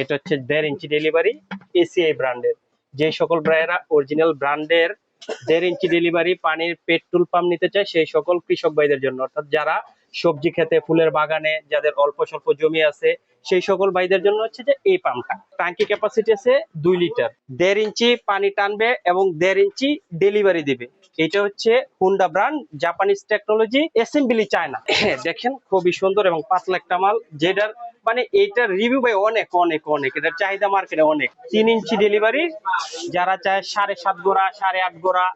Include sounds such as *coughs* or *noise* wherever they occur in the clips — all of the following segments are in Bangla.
এটা হচ্ছে দেড় ইঞ্চি ডেলিভারি এসিআই ব্র্যান্ডের যে সকল ব্রায়েরা অরিজিনাল ব্র্যান্ডের দেড় ইঞ্চি ডেলিভারি পানির পেট্রোল পাম্প নিতে চায়, সেই সকল কৃষক ভাইদের জন্য। অর্থাৎ যারা সবজি খেতে, ফুলের বাগানে, যাদের অল্প স্বল্প জমি আছে, সেই সকল ভাইদের জন্য হচ্ছে যে এই পাম্পটা ট্যাঙ্কি ক্যাপাসিটি আছে দুই লিটার দেড় ইঞ্চি পানি টানবে এবং দেড় ইঞ্চি ডেলিভারি দিবে। এটা হচ্ছে Honda brand Japanese technology assembly China. *coughs* দেখেন, খুবই সুন্দর এবং পাতলা একটা মাল, যেটার মানে এইটার রিভিউ ভাই অনেক অনেক অনেক। এটার চাহিদা মার্কেটে অনেক। তিন ইঞ্চি ডেলিভারি যারা চায় সাড়ে সাত গোড়া, সাড়ে আট গোড়া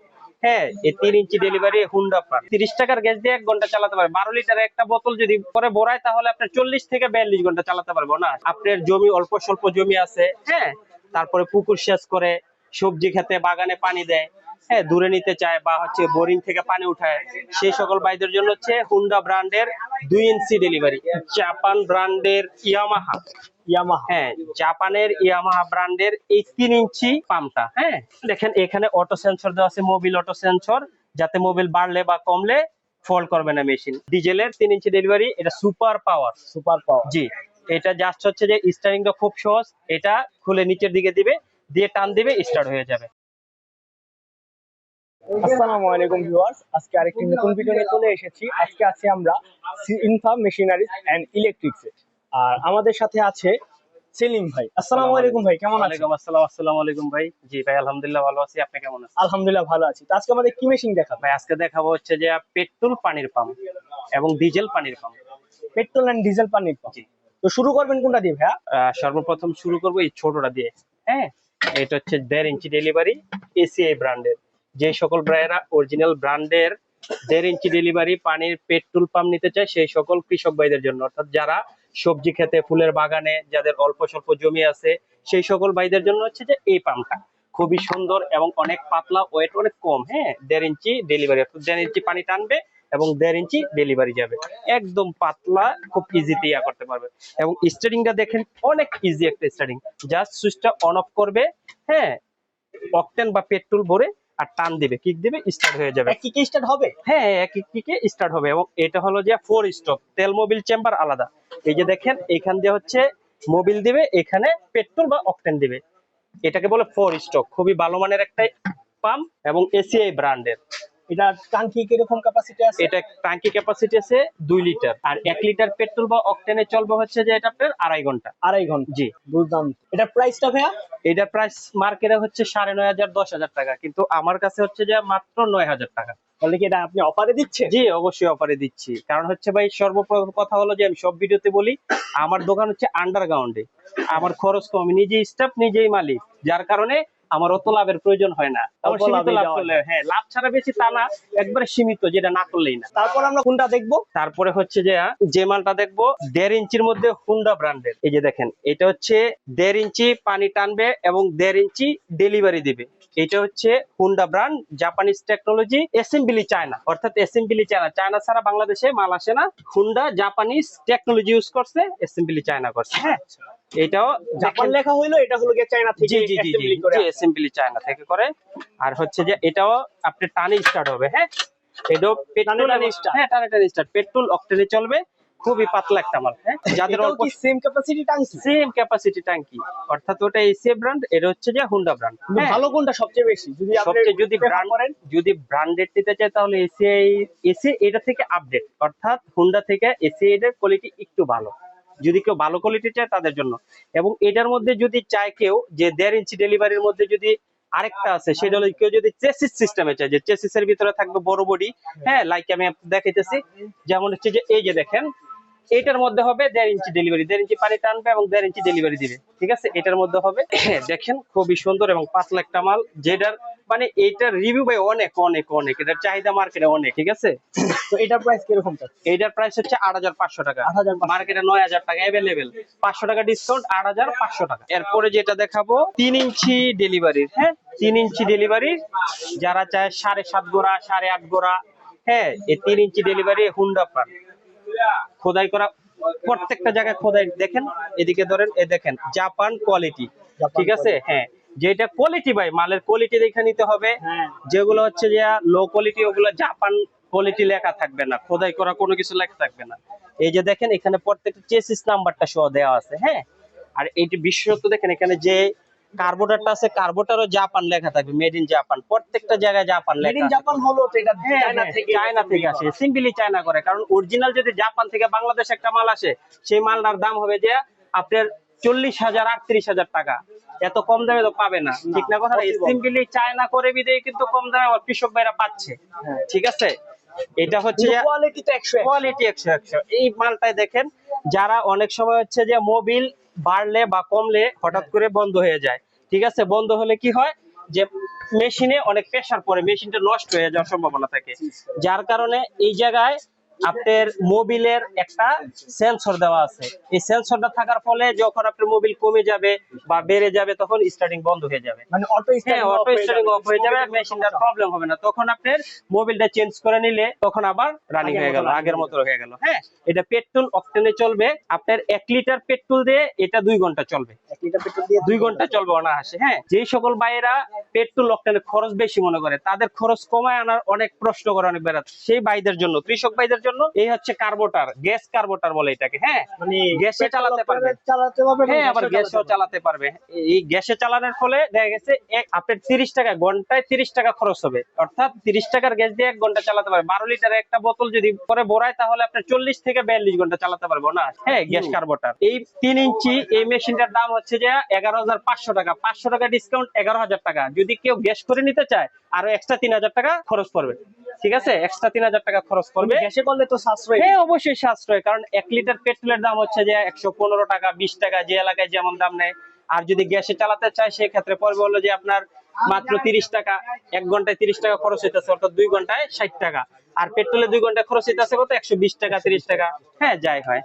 হ্যাঁ এই তিন ইঞ্চি ডেলিভারি হুন্ডা পার তিরিশ টাকার গ্যাস দিয়ে এক ঘণ্টা চালাতে পারে বারো লিটার একটা বোতল যদি পরে ভরায় তাহলে আপনার চল্লিশ থেকে বিয়াল্লিশ ঘণ্টা চালাতে পারব না। আপনার জমি অল্প স্বল্প জমি আছে হ্যাঁ তারপরে পুকুর সেচ করে, সবজি খেতে, বাগানে পানি দেয়। হ্যাঁ দূরে নিতে চায় বা হচ্ছে বোরিং থেকে পানি উঠায় সেই সকল ভাইদের জন্য হচ্ছে হুন্ডা ব্র্যান্ডের দুই ইঞ্চি ডেলিভারি। জাপান ব্র্যান্ডের ইয়ামাহা। ইয়ামাহা। হ্যাঁ জাপানের ইয়ামাহা ব্র্যান্ডের এই তিন ইঞ্চি পাম্পটা। হ্যাঁ দেখেন এখানে অটো সেন্সর দেওয়া আছে মোবিল অটো সেন্সর যাতে মোবিল বাড়লে বা কমলে ফল করবে না মেশিন। ডিজেলের তিন ইঞ্চি ডেলিভারি এটা সুপার পাওয়ার। Super power. জি এটা জাস্ট হচ্ছে যে স্টারিংটা খুব সহজ এটা খুলে নিচের দিকে দিবে দিয়ে টান দিবে স্টার্ট হয়ে যাবে। আসসালামু আলাইকুম ভিউয়ার্স আজকে আরেকটি নতুন ভিডিও নিয়ে চলে এসেছি। আজকে আছি আমরা ইনফা মেশিনারিজ এন্ড ইলেকট্রিক্স আর আমাদের সাথে আছে সেলিম ভাই। আসসালামু আলাইকুম ভাই কেমন আছেন? আসসালাম আসসালামু আলাইকুম ভাই। জি ভাই আলহামদুলিল্লাহ ভালো আছি। আপনি কেমন আছেন? আলহামদুলিল্লাহ ভালো আছি। তো আজকে আমাদের কি মেশিন দেখাবেন ভাই আজকে দেখাবো হচ্ছে যে পেট্রোল পানির পাম্প এবং ডিজেল পানির পাম্প পেট্রোল এন্ড ডিজেল পানির পাম্প তো শুরু করবেন কোনটা দিয়ে ভাইয়া? সর্বপ্রথম শুরু করব এই ছোটটা দিয়ে। হ্যাঁ এটা হচ্ছে দেড় ইঞ্চি ডেলিভারি এসিআই ব্র্যান্ডের যে সকল ব্রায়েরা অরিজিনাল ব্র্যান্ডের দেড় ইঞ্চি ডেলিভারি পানির পেট্রোল পাম্প নিতে চায়, সেই সকল কৃষক ভাইদের জন্য। অর্থাৎ যারা সবজি খেতে, ফুলের বাগানে, যাদের অল্প স্বল্প জমি আছে, সেই সকল ভাইদের জন্য হচ্ছে যে এই পাম্পটা খুবই সুন্দর এবং অনেক পাতলা ওয়েট অনেক কম হ্যাঁ? দেড় ইঞ্চি ডেলিভারি অর্থাৎ দেড় ইঞ্চি পানি টানবে এবং দেড় ইঞ্চি ডেলিভারি যাবে। একদম পাতলা, খুব ইজিতে ইয়া করতে পারবে। এবং স্টারিংটা দেখেন, অনেক ইজি একটা স্টারিং জাস্ট সুইচটা অন অফ করবে হ্যাঁ? অকটেন বা পেট্রোল ভরে আর টান দিবে কিক দিবে স্টার্ট হয়ে যাবে। কি কি স্টার্ট হবে? হ্যাঁ এক কিকে স্টার্ট হবে এবং এটা হলো যে ফোর স্টপ তেল মোবিল চেম্বার আলাদা। এই যে দেখেন এখান দিয়ে হচ্ছে মোবিল দিবে এখানে পেট্রোল বা অকটেন দিবে। এটাকে বলে ফোর স্টক খুবই ভালো মানের একটা পাম্প এবং এসিআই ব্র্যান্ডের এটা টাঙ্কি কীরকম ক্যাপাসিটি আছে? এটা ট্যাঙ্কি ক্যাপাসিটি আছে দুই লিটার আর এক লিটার পেট্রোল বা অকটেনে চলবে হচ্ছে যে এটা আপনার আড়াই ঘণ্টা। আড়াই ঘণ্টা? জি। বুঝলাম। এটা প্রাইসটা ভাইয়া? এটার প্রাইস মার্কেটে হচ্ছে সাড়ে নয় হাজার দশ হাজার টাকা। কিন্তু আমার কাছে হচ্ছে যে মাত্র নয় হাজার টাকা। তাহলে কি এটা আপনি অফারে দিচ্ছেন? জি অবশ্যই অফারে দিচ্ছি। কারণ হচ্ছে ভাই সর্বপ্রথম কথা হলো যে আমি সব ভিডিওতে বলি আমার দোকান হচ্ছে আন্ডারগ্রাউন্ডে আমার খরচ কম নিজেই স্টাফ নিজেই মালিক। যার কারণে আমার অত লাভের প্রয়োজন হয় না। সীমিত লাভ করলে হ্যাঁ লাভ ছাড়া বেশি তা না একবারে সীমিত যেটা না করলেই না। তারপর আমরা কোনটা দেখব? তারপরে হচ্ছে যে যে মালটা দেখব দেড় ইঞ্চির মধ্যে হুন্ডা ব্র্যান্ডের। এই যে দেখেন এটা হচ্ছে দেড় ইঞ্চি পানি টানবে এবং দেড় ইঞ্চি ডেলিভারি দিবে। এটা হচ্ছে Honda brand Japanese technology assembly China. অর্থাৎ অ্যাসেম্বলি চায়না। চায়না ছাড়া বাংলাদেশে মাল আসে না। হুন্ডা জাপানিজ টেকনোলজি ইউজ করছে অ্যাসেম্বলি চায়না করছে। হ্যাঁ। এটাও জাপান লেখা হইল এটা হলো গিয়ে চায়না থেকে জি জি জি অ্যাসেম্বলি চায়না থেকে করে। আর হচ্ছে যে এটাও আপনি টানে স্টার্ট হবে হ্যাঁ? এটাও পেট্রোল? হ্যাঁ টানে টানে স্টার্ট পেট্রোল অকটেনে চলবে খুবই পাতলা একটা মাল হ্যাঁ? যাদের অল্প সেম ক্যাপাসিটি টাঙ্কি সেম ক্যাপাসিটি ট্যাঙ্কি অর্থাৎ ওটা এসিএ ব্র্যান্ড এটা হচ্ছে যে হুন্ডা ব্র্যান্ড ভালো কোনটা সবচেয়ে বেশি? যদি আপনি সবচেয়ে যদি ব্র্যান্ড করেন। যদি ব্র্যান্ডেড নিতে চায় তাহলে এসিআই এসি এটা থেকে আপডেট অর্থাৎ হুন্ডা থেকে এসিআই এর কোয়ালিটি একটু ভালো। যদি কেউ ভালো কোয়ালিটি চায় তাদের জন্য। এবং এটার মধ্যে যদি চায় কেউ যে দেড় ইঞ্চি ডেলিভারির মধ্যে যদি আরেকটা আছে, সেটা হলো কেউ যদি চেসিস সিস্টেমে চায়, যে চেসিস এর ভিতরে থাকবে বড় বডি হ্যাঁ লাইক আমি দেখাইতেছি, যেমন হচ্ছে যে এই যে দেখেন এটার মধ্যে হবে দেড় ইঞ্চি ডেলিভারি দেড় ইঞ্চি পানি টানবে এবং দেড় ইঞ্চি ডেলিভারি দিবে। ঠিক আছে? এটার মধ্যে হবে *coughs* দেখেন খুবই সুন্দর এবং পাতলা একটা মাল যেটার মানে এইটার রিভিউ ভাই অনেক অনেক অনেক। এটার চাহিদা মার্কেটে অনেক ঠিক আছে? *coughs* তো এটার প্রাইস কীরকম এইটার প্রাইস হচ্ছে আট হাজার পাঁচশো টাকা। মার্কেটে নয় হাজার টাকা অ্যাভেলেবেল পাঁচশো টাকা ডিসকাউন্ট আট হাজার পাঁচশো টাকা। এরপরে যেটা দেখাবো তিন ইঞ্চি ডেলিভারির হ্যাঁ? তিন ইঞ্চি ডেলিভারি যারা চায় সাড়ে সাত গোড়া সাড়ে আট গোড়া হ্যাঁ? এই তিন ইঞ্চি ডেলিভারি হুন্ডা পার খোদাই করা প্রত্যেকটা জায়গায় খোদাই দেখেন এদিকে ধরেন এ দেখেন জাপান কোয়ালিটি ঠিক আছে? হ্যাঁ যেটা কোয়ালিটি ভাই মালের কোয়ালিটি দেখে নিতে হবে। হ্যাঁ। যেগুলো হচ্ছে যে লো কোয়ালিটি ওগুলো জাপান কোয়ালিটি লেখা থাকবে না খোদাই করা কোনো কিছু লেখা থাকবে না। এই যে দেখেন এখানে প্রত্যেকটা চেসিস নাম্বারটা সহ দেওয়া আছে হ্যাঁ? আর এইটি বিশেষত্ব দেখেন এখানে যে কার্বোটারটা আছে কার্বোটারও জাপান লেখা থাকবে মেড ইন জাপান প্রত্যেকটা জায়গায় জাপান মেড লেখা ইন জাপান হলো তো এটা হ্যাঁ, চায়না হ্যাঁ, থেকে চায়না থেকে আসে সিম্পলি চায়না করে। কারণ অরিজিনাল যদি জাপান থেকে বাংলাদেশ একটা মাল আসে সেই মালটার দাম হবে যে আপনার চল্লিশ হাজার আটত্রিশ হাজার টাকা। এত কম দামে তো পাবে না। ঠিক না কথা। সিম্পলি চায়না করে বিদেয় কিন্তু কম দামে আমার কৃষক ভাইরা পাচ্ছে। হ্যাঁ। ঠিক আছে? এটা হচ্ছে কোয়ালিটি তো 100 কোয়ালিটি একশো একশো। এই মালটাই দেখেন যারা অনেক সময় হচ্ছে যে মোবিল বাড়লে বা কমলে হঠাৎ করে বন্ধ হয়ে যায়। ঠিক আছে? বন্ধ হলে কি হয়? যে মেশিনে অনেক প্রেশার পরে মেশিনটা নষ্ট হয়ে যাওয়ার সম্ভাবনা থাকে। যার কারণে এই জায়গায় আপনার মোবিলের একটা সেন্সর দেওয়া আছে। এই সেন্সরটা থাকার ফলে যখন আপনার মোবিল কমে যাবে বা বেড়ে যাবে তখন স্টার্টিং বন্ধ হয়ে যাবে। মানে অটো হ্যাঁ অটো স্টার্টিং অফ হয়ে যাবে মেশিনটার প্রবলেম হবে না। তখন আপনার মোবিলটা চেঞ্জ করে নিলে তখন আবার রানিং হয়ে গেল আগের মতো হয়ে গেল। হ্যাঁ। এটা পেট্রোল অকটেনে চলবে। আপনার এক লিটার পেট্রোল দিয়ে এটা দুই ঘণ্টা চলবে। এক লিটার পেট্রোল দিয়ে দুই ঘণ্টা চলবে অনায়াসে। হ্যাঁ যেই সকল ভাইয়েরা পেট্রোল অকটেনে খরচ বেশি মনে করে তাদের খরচ কমায় আনার অনেক প্রশ্ন করে অনেক বেড়াত সেই ভাইদের জন্য কৃষক ভাইদের জন্য এই হচ্ছে কার্বোটার গ্যাস কার্বোটার বলে এটাকে হ্যাঁ? মানে গ্যাসে চালাতে পারবে। চালাতে পারবে হ্যাঁ আবার গ্যাসও চালাতে পারবে। এই গ্যাসে চালানোর ফলে দেখা গেছে আপনার তিরিশ টাকা ঘন্টায় তিরিশ টাকা খরচ হবে। অর্থাৎ তিরিশ টাকার গ্যাস দিয়ে এক ঘণ্টা চালাতে পারবে। বারো লিটার একটা বোতল যদি পরে ভরায় তাহলে আপনার চল্লিশ থেকে বিয়াল্লিশ ঘণ্টা চালাতে পারব না। হ্যাঁ গ্যাস কার্বোটার এই তিন ইঞ্চি এই মেশিনটার দাম হচ্ছে যে এগারো হাজার পাঁচশো টাকা। পাঁচশো টাকা ডিসকাউন্ট এগারো হাজার টাকা। যদি কেউ গ্যাস করে নিতে চায় আরও এক্সট্রা তিন হাজার টাকা খরচ পড়বে। ঠিক আছে? এক্সট্রা তিন হাজার টাকা খরচ করবে। গ্যাসে করলে তো সাশ্রয়। হ্যাঁ অবশ্যই সাশ্রয়। কারণ এক লিটার পেট্রোলের দাম হচ্ছে যে একশো পনেরো টাকা বিশ টাকা যে এলাকায় যেমন দাম নেয়। আর যদি গ্যাসে চালাতে চায় সেক্ষেত্রে পড়বে হলো যে আপনার মাত্র তিরিশ টাকা। এক ঘন্টায় তিরিশ টাকা খরচ হইতেছে অর্থাৎ দুই ঘন্টায় ষাট টাকা। আর পেট্রোলে দুই ঘন্টায় খরচ হইতেছে কত? একশো বিশ টাকা তিরিশ টাকা। হ্যাঁ যাই হয়।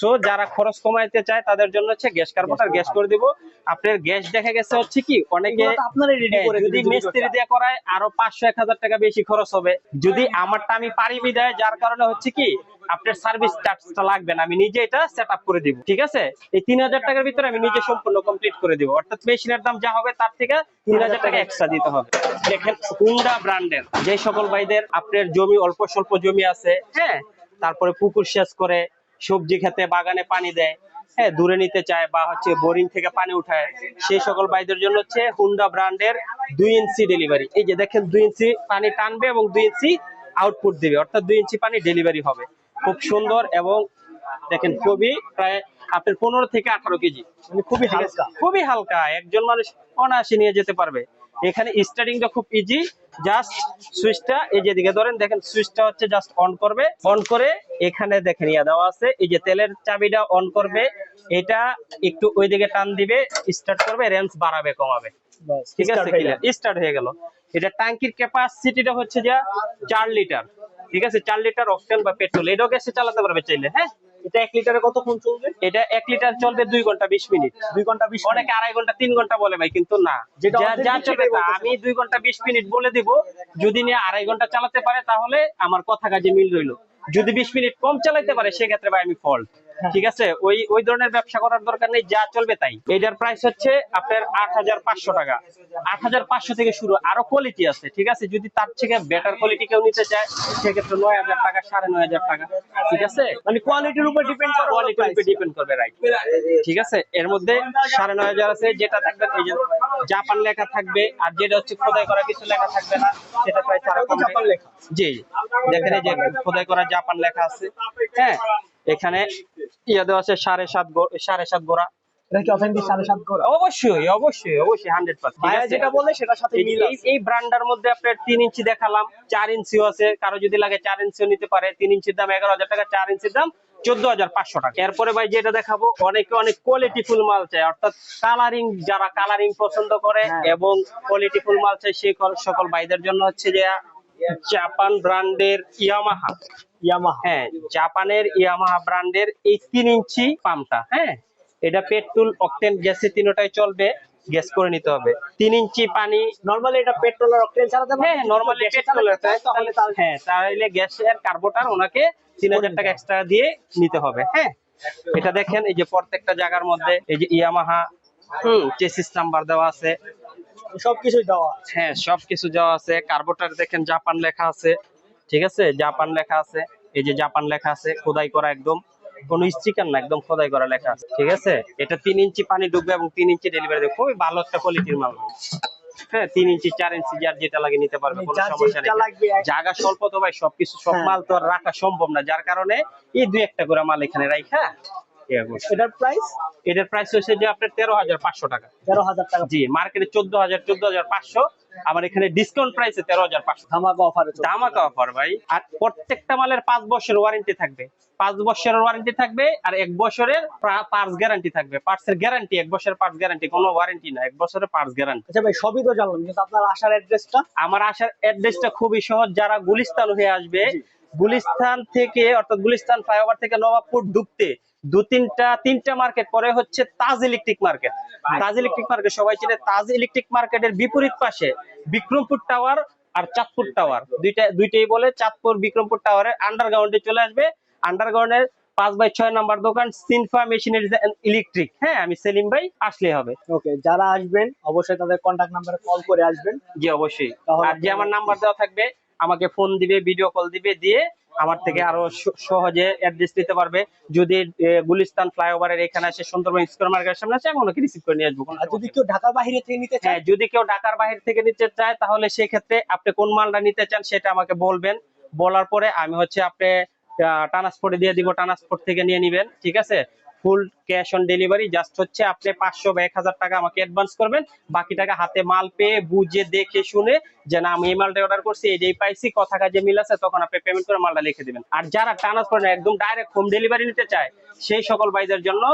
সো যারা খরচ কমাইতে চায় তাদের জন্য হচ্ছে গ্যাস কার্বোটার গ্যাস করে দিব। আপনার গ্যাস দেখা গেছে হচ্ছে কি অনেকে হ্যাঁ, করে যদি মিস্ত্রি দিয়ে করায় আরও পাঁচশো এক হাজার টাকা বেশি খরচ হবে। যদি আমারটা আমি পারি বিদায় যার কারণে হচ্ছে কি আপনার সার্ভিস চার্জটা লাগবে না আমি নিজে এটা সেট করে দিব ঠিক আছে? এই তিন হাজার টাকার ভিতরে আমি নিজে সম্পূর্ণ কমপ্লিট করে দিব। অর্থাৎ মেশিনের দাম যা হবে তার থেকে তিন হাজার টাকা এক্সট্রা দিতে হবে। দেখেন হুন্ডা ব্র্যান্ডের যে সকল ভাইদের আপনার জমি অল্প স্বল্প জমি আছে হ্যাঁ? তারপরে পুকুর সেচ করে সবজি খেতে বাগানে পানি দেয় হ্যাঁ দূরে নিতে চায় বা হচ্ছে বোরিং থেকে পানি উঠায় সেই সকল ভাইদের জন্য হচ্ছে হুন্ডা ব্র্যান্ডের দুই ইঞ্চি ডেলিভারি এই যে দেখেন দুই ইঞ্চি পানি টানবে এবং দুই ইঞ্চি আউটপুট দিবে অর্থাৎ দুই ইঞ্চি পানি ডেলিভারি হবে। খুব সুন্দর এবং দেখেন খুবই প্রায় আপনার পনেরো থেকে আঠারো কেজি। মানে খুবই হালকা। খুবই হালকা একজন মানুষ অনায়াসে নিয়ে যেতে পারবে। এখানে স্টার্টিংটা খুব ইজি জাস্ট সুইচটা এই যে দিকে ধরেন দেখেন সুইচটা হচ্ছে জাস্ট অন করবে অন করে এখানে দেখেন ইয়া দেওয়া আছে এই যে তেলের চাবিটা অন করবে এটা একটু ওই দিকে টান দিবে স্টার্ট করবে রেঞ্জ বাড়াবে কমাবে। ঠিক আছে। স্টার্ট হয়ে গেল। এটা ট্যাঙ্কির ক্যাপাসিটিটা হচ্ছে যা চার লিটার ঠিক আছে? চার লিটার অক্টেন বা পেট্রোল এটাও গ্যাসে চালাতে পারবে চাইলে হ্যাঁ? এটা এক লিটারে কতক্ষণ চলবে? এটা এক লিটার চলবে দুই ঘণ্টা বিশ মিনিট। দুই ঘণ্টা বিশ অনেকে আড়াই ঘণ্টা তিন ঘণ্টা বলে ভাই কিন্তু না। যেটা যা- চলবে। আমি দুই ঘণ্টা বিশ মিনিট বলে দিব যদি নিয়ে আড়াই ঘণ্টা চালাতে পারে তাহলে আমার কথা কাজে মিল রইল। যদি বিশ মিনিট কম চালাতে পারে সেক্ষেত্রে ভাই আমি ফল্ট। ঠিক আছে? ওই ওই ধরনের ব্যবসা করার দরকার নেই যা চলবে তাই। এটার প্রাইস হচ্ছে আপনার আট হাজার পাঁচশো টাকা। আট হাজার পাঁচশো থেকে শুরু আরও কোয়ালিটি আছে ঠিক আছে? যদি তার থেকে বেটার কোয়ালিটি কেউ নিতে চায় সেক্ষেত্রে নয় হাজার টাকা সাড়ে নয় হাজার টাকা ঠিক আছে? মানে কোয়ালিটির উপর ডিপেন্ড করে কোয়ালিটির উপর ডিপেন্ড করবে রাইট ঠিক আছে? এর মধ্যে সাড়ে নয় হাজার আছে যেটা থাকবে এই যে জাপান লেখা থাকবে আর যেটা হচ্ছে খোদাই করা কিছু লেখা থাকবে না সেটা প্রায় কম জাপান লেখা। জি। দেখেন এই যে খোদাই করা জাপান লেখা আছে হ্যাঁ? এখানে ইয়ে দেওয়া আছে সাড়ে সাত সাড়ে সাত গোড়া। অবশ্যই অবশ্যই অবশ্যই হান্ড্রেড ভাইয়া যেটা বলে সেটার সাথে এই- মিল এই- আছে। এই ব্র্যান্ডের মধ্যে আপনার তিন ইঞ্চি দেখালাম চার ইঞ্চিও আছে কারও যদি লাগে চার ইঞ্চিও নিতে পারে। তিন ইঞ্চির দাম এগারো হাজার টাকা চার ইঞ্চির দাম চোদ্দ হাজার পাঁচশো টাকা। এরপরে ভাই যেটা দেখাবো অনেকে অনেক কোয়ালিটি ফুল মাল চাই অর্থাৎ কালারিং যারা কালারিং পছন্দ করে হ্যাঁ। এবং কোয়ালিটি ফুল মাল চাই সেই কল- সকল ভাইদের জন্য হচ্ছে যে জাপান ব্র্যান্ডের ইয়ামাহা ইয়ামাহা হ্যাঁ জাপানের ইয়ামাহা ব্র্যান্ডের এই তিন ইঞ্চি পাম্পটা হ্যাঁ? এটা পেট্রোল অকটেন গ্যাসে তিনটাই চলবে গ্যাস করে নিতে হবে। তিন ইঞ্চি পানি নরমালি এটা পেট্রোল আর অকটেন পারে হ্যাঁ নরমালি পেট্রোল তাহলে হ্যাঁ তাহলে গ্যাসের কার্বোটার ওনাকে তিন হাজার টাকা এক্সট্রা দিয়ে নিতে হবে হ্যাঁ? এটা দেখেন এই যে প্রত্যেকটা জায়গার মধ্যে এই যে ইয়ামাহা হুম চেসিস নাম্বার দেওয়া আছে। সবকিছু দেওয়া আছে। হ্যাঁ সবকিছু দেওয়া আছে। কার্বোটার দেখেন জাপান লেখা আছে। ঠিক আছে? জাপান লেখা আছে। এই যে জাপান লেখা আছে খোদাই করা একদম কোনো স্টিকার না একদম খোদাই করা লেখা আছে। ঠিক আছে? এটা তিন ইঞ্চি পানি ঢুকবে এবং তিন ইঞ্চি ডেলিভারি দেবে। খুবই ভালো একটা কোয়ালিটির মাল। হ্যাঁ তিন ইঞ্চি চার ইঞ্চি যার যেটা লাগে নিতে পারবে কোনো সমস্যা নেই। জায়গা স্বল্প তো ভাই সবকিছু সব হ্যাঁ। মাল তো আর রাখা সম্ভব না। যার কারণে এই দুই একটা করে মাল এখানে রাখা এটার প্রাইস এটার প্রাইস হচ্ছে যে আপনার তেরো হাজার পাঁচশো টাকা। তেরো হাজার টাকা। জি মার্কেটে চোদ্দ হাজার চোদ্দ হাজার পাঁচশো। আমার এখানে ডিসকাউন্ট প্রাইসে তেরো হাজার পাঁচশো। ধামাকা অফারে ধামাকা অফার ভাই। আর প্রত্যেকটা মালের পাঁচ বছরের ওয়ারেন্টি থাকবে। পাঁচ বছরের ওয়ারেন্টি থাকবে আর এক বছরের পার্টস গ্যারান্টি থাকবে। পার্টস এর গ্যারান্টি এক বছরের পার্টস গ্যারান্টি কোনো ওয়ারেন্টি না। এক বছরের পার্টস গ্যারান্টি আচ্ছা ভাই সবই তো জানলাম কিন্তু আপনার আসার অ্যাড্রেসটা আমার আসার অ্যাড্রেসটা খুবই সহজ। যারা গুলিস্তান হয়ে আসবে। গুলিস্তান থেকে অর্থাৎ গুলিস্তান ফ্লাইওভার থেকে নবাবপুর ঢুকতে দু তিনটা তিনটা মার্কেট পরে হচ্ছে Taj electric market Taj electric market সবাই চিনে তাজ ইলেকট্রিক মার্কেটের বিপরীত পাশে বিক্রমপুর টাওয়ার আর চাঁদপুর টাওয়ার দুইটা দুইটাই বলে চাঁদপুর বিক্রমপুর টাওয়ারের আন্ডারগ্রাউন্ডে চলে আসবে। আন্ডারগ্রাউন্ডের পাঁচ বাই ছয় নাম্বার দোকান সিনফা মেশিনারিজ ইলেকট্রিক হ্যাঁ আমি সেলিম ভাই আসলে হবে। ওকে যারা আসবেন অবশ্যই তাদের কন্ট্যাক্ট নাম্বারে কল করে আসবেন। জি অবশ্যই। আর যে আমার নাম্বার দেওয়া থাকবে আমাকে ফোন দিবে ভিডিও কল দিবে দিয়ে আমার থেকে আরও সহজে অ্যাড্রেস দিতে পারবে। যদি গুলিস্তান ফ্লাইওভারের এখানে আসে সুন্দরবন স্কোয়ার মার্কেটের সামনে আসে আমি ওনাকে রিসিভ করে নিয়ে আসব আর যদি কেউ ঢাকার বাইরে থেকে নিতে চায়? হ্যাঁ যদি কেউ ঢাকার বাইরে থেকে নিতে চায় তাহলে সেই ক্ষেত্রে আপনি কোন মালটা নিতে চান সেটা আমাকে বলবেন। বলার পরে আমি হচ্ছে আপনি ট্রান্সপোর্টে দিয়ে দিব ট্রান্সপোর্ট থেকে নিয়ে নিবেন ঠিক আছে? Full cash on delivery just হচ্ছে আপনি পাঁচশো বা এক হাজার টাকা আমাকে অ্যাডভান্স করবেন। বাকি টাকা হাতে মাল পেয়ে বুঝে, দেখে, শুনে যে না, আমি এই মালটা অর্ডার করছি এইটাই পাইছি কথা কাজে মিল আছে, তখন আপনি পেমেন্ট করে মালটা লিখে দেবেন। আর যারা ট্রান্সফার একদম ডাইরেক্ট হোম ডেলিভারি নিতে চায়, সেই সকল বাইদের জন্য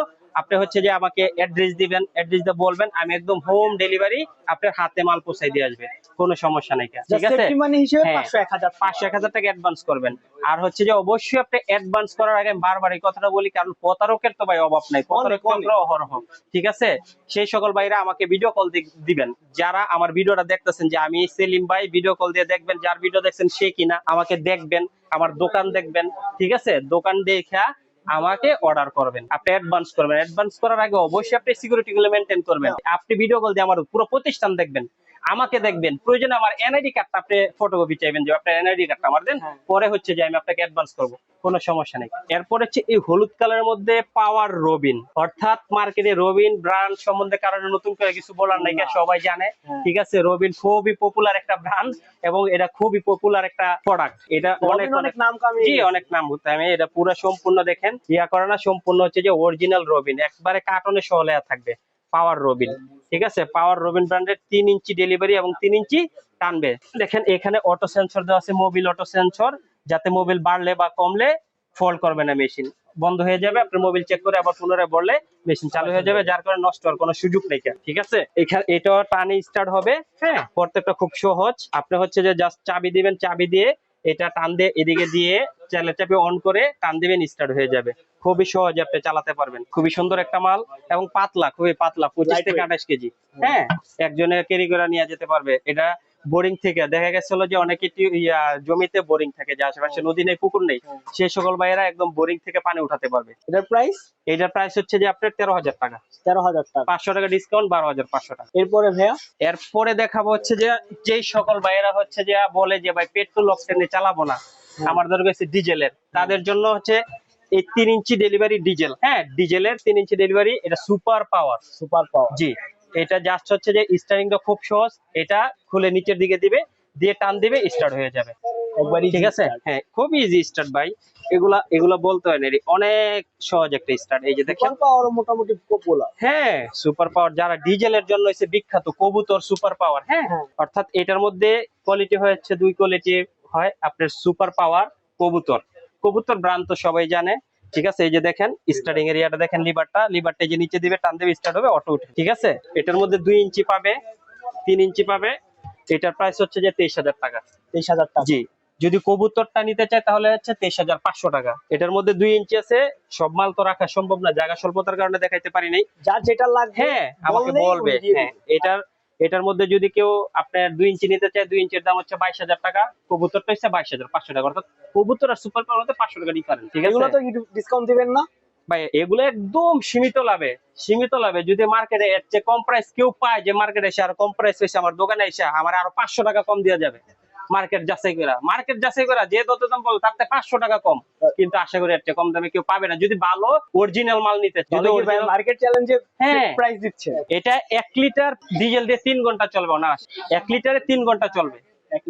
আপনি হচ্ছে যে আমাকে অ্যাড্রেস দিবেন অ্যাড্রেস দিয়ে বলবেন, আমি একদম হোম ডেলিভারি আপনার হাতে মাল পৌঁছাই দিয়ে আসবে। কোনো সমস্যা নেই ঠিক আছে? মানি হিসেবে হ্যাঁ। পাঁচশো এক হাজার পাঁচশো এক হাজার টাকা অ্যাডভান্স করবেন। আর হচ্ছে যে অবশ্যই আপনি অ্যাডভান্স করার আগে বারবার এই কথাটা বলি কারণ প্রতারকের তো ভাই অভাব নাই প্রতারক। অহরহ ঠিক আছে? সেই সকল ভাইরা আমাকে ভিডিও কল দিবেন। যারা আমার ভিডিওটা দেখতেছেন যে আমি সেলিম ভাই ভিডিও কল দিয়ে দেখবেন যার ভিডিও দেখছেন সে কিনা আমাকে দেখবেন আমার দোকান দেখবেন ঠিক আছে? দোকান দেখা আমাকে অর্ডার করবেন আপনি অ্যাডভান্স করবেন। অ্যাডভান্স করার আগে অবশ্যই আপনি সিকিউরিটি গুলো মেনটেন করবেন। আপনি ভিডিও কল দিয়ে আমার পুরো প্রতিষ্ঠান দেখবেন। আমাকে দেখবেন। প্রয়োজনে আমার এনআইডি কার্ডটা আপনি ফটোকপি চাইবেন যে আপনার এনআইডি কার্ডটা আমার দেন। হ্যাঁ। পরে হচ্ছে যে আমি আপনাকে অ্যাডভান্স করব। কোনো সমস্যা নেই। এরপর হচ্ছে এই হলুদ কালারের মধ্যে পাওয়ার রবিন। অর্থাৎ মার্কেটে রবিন ব্র্যান্ড সম্বন্ধে কারণে নতুন করে কিছু বলার নাই। সবাই জানে। হ্যাঁ। ঠিক আছে? রবিন খুবই পপুলার একটা ব্র্যান্ড এবং এটা খুবই পপুলার একটা প্রোডাক্ট এটা অনেক অনেক নাম জি অনেক নাম হতে আমি এটা পুরো সম্পূর্ণ দেখেন। ইয়া করে না সম্পূর্ণ হচ্ছে যে অরিজিনাল রবিন। একবারে কার্টনে সহ থাকবে। পাওয়ার রবিন। ঠিক আছে? পাওয়ার রবিন ব্র্যান্ডের তিন ইঞ্চি ডেলিভারি এবং তিন ইঞ্চি টানবে। দেখেন, এখানে অটো সেন্সর দেওয়া আছে মোবিল অটো সেন্সর যাতে মোবিল বাড়লে বা কমলে ফল্ট করবে না মেশিন বন্ধ হয়ে যাবে আপনার মোবিল চেক করে আবার পুনরায় বললে মেশিন চালু হয়ে যাবে, যার কারণে নষ্ট হওয়ার কোনো সুযোগ নেই ঠিক আছে? এখানে এটা টানে স্টার্ট হবে হ্যাঁ? প্রত্যেকটা খুব সহজ। আপনি হচ্ছে যে জাস্ট চাবি দিবেন, চাবি দিয়ে এটা টান দিয়ে এদিকে দিয়ে চ্যানেল চাপে অন করে টান দিবেন স্টার্ট হয়ে যাবে। খুবই সহজে আপনি চালাতে পারবেন। খুবই সুন্দর একটা মাল এবং পাতলা খুবই পাতলা পঁচিশ থেকে. আঠাশ কেজি। হ্যাঁ একজনের ক্যারি করে নিয়ে যেতে পারবে। এটা বোরিং থেকে দেখা গেছিল যে অনেকে জমিতে বোরিং থাকে যে আশেপাশে নদী নেই পুকুর নেই। সেই সকল ভাইয়েরা একদম বোরিং থেকে পানি উঠাতে পারবে। এটার প্রাইস এটার প্রাইস হচ্ছে যে আপনার তেরো হাজার টাকা। তেরো হাজার টাকা। পাঁচশো টাকা ডিসকাউন্ট বারো হাজার পাঁচশো টাকা। এরপরে ভাইয়া? এরপরে দেখাবো হচ্ছে যে যেই সকল ভাইয়েরা হচ্ছে যে বলে যে ভাই পেট্রোল অপশনে চালাবো না। আমার দরকার হচ্ছে ডিজেলের। তাদের জন্য হচ্ছে এই তিন ইঞ্চি ডেলিভারি ডিজেল হ্যাঁ ডিজেলের তিন ইঞ্চি ডেলিভারি এটা সুপার পাওয়ার সুপার পাওয়ার জি। এটা জাস্ট হচ্ছে যে স্টারিংটা খুব সহজ। এটা খুলে নিচের দিকে দিবে দিয়ে টান দিবে স্টার্ট হয়ে যাবে। একবারই ঠিক আছে? হ্যাঁ খুব ইজি স্টার্ট ভাই। এগুলা এগুলা বলতে হয় না অনেক সহজ একটা স্টার্ট এই যে দেখেন। সুপার পাওয়ার মোটামুটি পপুলার হ্যাঁ সুপার পাওয়ার যারা ডিজেলের জন্য হচ্ছে বিখ্যাত কবুতর সুপার পাওয়ার হ্যাঁ? হ্যাঁ। অর্থাৎ এটার মধ্যে কোয়ালিটি হচ্ছে দুই কোয়ালিটি হয় আপনার সুপার পাওয়ার কবুতর। কবুতর ব্রান্ড তো সবাই জানে। ঠিক আছে এই যে দেখেন স্টার্টিং এরিয়াটা দেখেন লিভারটা লিভারটা যে নিচে দিবে টান দেবে স্টার্ট হবে অটো উঠে। ঠিক আছে? এটার মধ্যে দুই ইঞ্চি পাবে তিন ইঞ্চি পাবে এটার প্রাইস হচ্ছে যে তেইশ হাজার টাকা। তেইশ হাজার টাকা। জি যদি কবুতরটা নিতে চায় তাহলে হচ্ছে তেইশ হাজার পাঁচশো টাকা। এটার মধ্যে দুই ইঞ্চি আছে সব মাল তো রাখা সম্ভব না জায়গা স্বল্পতার কারণে দেখাইতে পারি নাই। যার যেটা লাগবে হ্যাঁ আমাকে বলবে হ্যাঁ এটার এটার মধ্যে যদি কেউ আপনার দুই ইঞ্চি নিতে চায় দুই ইঞ্চির দাম হচ্ছে বাইশ হাজার টাকা কবুতরটা হচ্ছে বাইশ হাজার পাঁচশো টাকা। অর্থাৎ কবুতর আর সুপার পাওয়ার মধ্যে পাঁচশো টাকা ডিফারেন্স ঠিক এগুলো আছে তো ডিসকাউন্ট দিবেন না? ভাই এগুলো একদম সীমিত লাভে সীমিত লাভে। যদি মার্কেটে এর চেয়ে কম প্রাইস কেউ পায় যে মার্কেটে এসে আর কম প্রাইস এসে আমার দোকানে এসে আমার আরও পাঁচশো টাকা কম দেওয়া যাবে। মার্কেট যাচাই করা মার্কেট যাচাই করা যে যত দাম বলো তার থেকে পাঁচশো টাকা কম। কিন্তু আশা করি একটা কম দামে কেউ পাবে না। যদি ভালো অরিজিনাল মাল নিতে মার্কেট চ্যালেঞ্জে হ্যাঁ। প্রাইস দিচ্ছে। এটা এক লিটার ডিজেল দিয়ে তিন ঘণ্টা চলবে না এক লিটারে তিন ঘণ্টা চলবে। হ্যাঁ।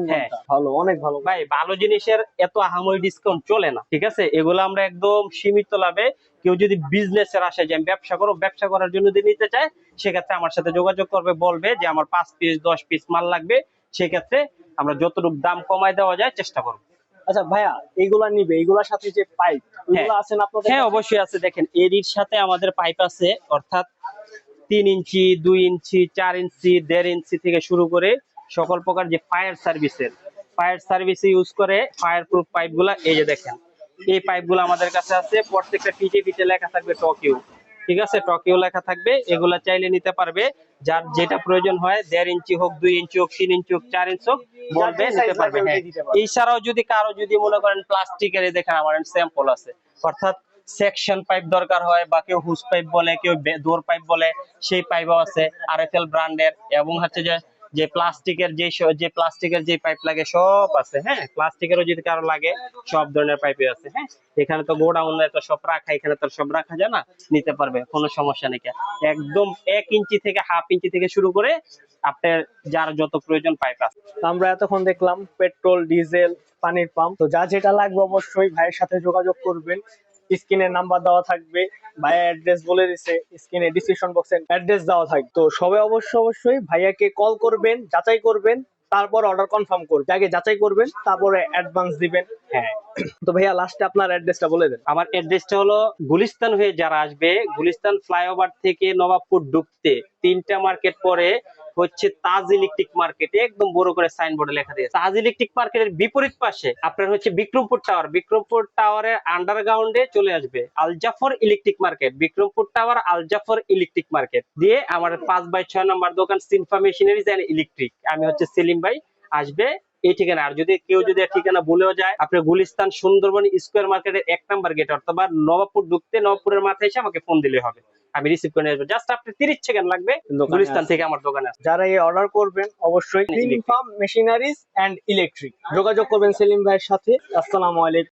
ঘণ্টা। ভালো অনেক ভালো। ভাই ভালো জিনিসের এত আহামরি ডিসকাউন্ট চলে না ঠিক আছে? এগুলো আমরা একদম সীমিত লাভে কেউ যদি বিজনেসের আশায় যে আমি ব্যবসা করো ব্যবসা করার জন্য যদি নিতে চায় সেক্ষেত্রে আমার সাথে যোগাযোগ করবে বলবে যে আমার পাঁচ পিস দশ পিস মাল লাগবে। সেক্ষেত্রে আমরা যতটুকু দাম কমায় দেওয়া যায় চেষ্টা করব। আচ্ছা ভাইয়া এইগুলা নিবে এইগুলার সাথে যে পাইপ হ্যাঁ। আছেন আপনাদের হ্যাঁ অবশ্যই আছে। দেখেন এরির সাথে আমাদের পাইপ আছে অর্থাৎ তিন ইঞ্চি দুই ইঞ্চি চার ইঞ্চি দেড় ইঞ্চি থেকে শুরু করে সকল প্রকার যে ফায়ার সার্ভিসের ফায়ার সার্ভিস ইউজ করে ফায়ার প্রুফ পাইপগুলা এই যে দেখেন এই পাইপগুলো আমাদের কাছে আছে। প্রত্যেকটা পিঠে পিঠে লেখা থাকবে টকিউ ঠিক আছে টকিও লেখা থাকবে এগুলা চাইলে নিতে পারবে। যার যেটা প্রয়োজন হয় দেড় ইঞ্চি হোক দুই ইঞ্চি হোক তিন ইঞ্চি হোক চার ইঞ্চি হোক বলবে নিতে পারবে। হ্যাঁ। পারবে। এছাড়াও যদি কারও যদি মনে করেন প্লাস্টিকের দেখেন আমার স্যাম্পল আছে। অর্থাৎ সেকশন পাইপ দরকার হয় বা কেউ হুস পাইপ বলে কেউ ডোর পাইপ বলে সেই পাইপও আছে আরএফএল ব্র্যান্ডের এবং হচ্ছে যে যে প্লাস্টিকের যে যে প্লাস্টিকের যে পাইপ লাগে সব আছে হ্যাঁ? প্লাস্টিকেরও যদি কারও লাগে, সব ধরনের পাইপে আছে হ্যাঁ? এখানে তো গোডাউনে তো সব রাখা, এখানে তো সব রাখা যায় না? নিতে পারবে, কোনো সমস্যা নেই একদম এক ইঞ্চি থেকে হাফ ইঞ্চি থেকে শুরু করে আপনার যার যত প্রয়োজন পাইপ আছে। আমরা এতক্ষণ দেখলাম, পেট্রোল, ডিজেল, পানির পাম্প তো যা যেটা লাগবে অবশ্যই ভাইয়ের সাথে যোগাযোগ করবেন। স্ক্রিনের নাম্বার দেওয়া থাকবে ভাইয়া অ্যাড্রেস বলে দিছে, স্ক্রিনে ডিসক্রিপশন বক্সে অ্যাড্রেস দেওয়া থাকবে। তো সবাই অবশ্যই অবশ্যই ভাইয়াকে কল করবেন, যাচাই করবেন, তারপর অর্ডার কনফার্ম করবেন। আগে যাচাই করবেন, তারপরে অ্যাডভান্স দিবেন হ্যাঁ। তো ভাইয়া লাস্টে আপনার অ্যাড্রেসটা বলে দেন। আমার অ্যাড্রেসটা হলো গুলিস্তান হয়ে যারা আসবে, গুলিস্তান ফ্লাইওভার থেকে নবাবপুর ঢুকতে তিনটা মার্কেট পরে হচ্ছে তাজ ইলেকট্রিক মার্কেট একদম বড় করে সাইনবোর্ডে লেখা দিয়ে তাজ ইলেকট্রিক মার্কেটের বিপরীত পাশে আপনার হচ্ছে বিক্রমপুর টাওয়ার বিক্রমপুর টাওয়ারের আন্ডারগ্রাউন্ডে চলে আসবে Aljafar electric market, Bikrampur tower Aljafar electric market. দিয়ে আমার পাঁচ বাই ছয় নম্বর দোকান সিনফা মেশিনারিজ এন্ড ইলেকট্রিক আমি হচ্ছে সেলিম ভাই, আসবে এই ঠিকানা। আর যদি কেউ যদি ঠিকানা ভুলেও যায় আপনি গুলিস্তান সুন্দরবন স্কোয়ার মার্কেটের এক নাম্বার গেট অথবা নবাবপুর ঢুকতে নবাবপুরের মাথায় এসে আমাকে ফোন দিলে হবে। আমি রিসিভ করে আসব। জাস্ট আপনি তিরিশ সেকেন্ড লাগবে গুলিস্তান থেকে আমার দোকানে আসবে যারা এই অর্ডার করবেন অবশ্যই মেশিনারিজ এন্ড ইলেকট্রিক যোগাযোগ করবেন সেলিম ভাইয়ের সাথে। আসসালামু আলাইকুম।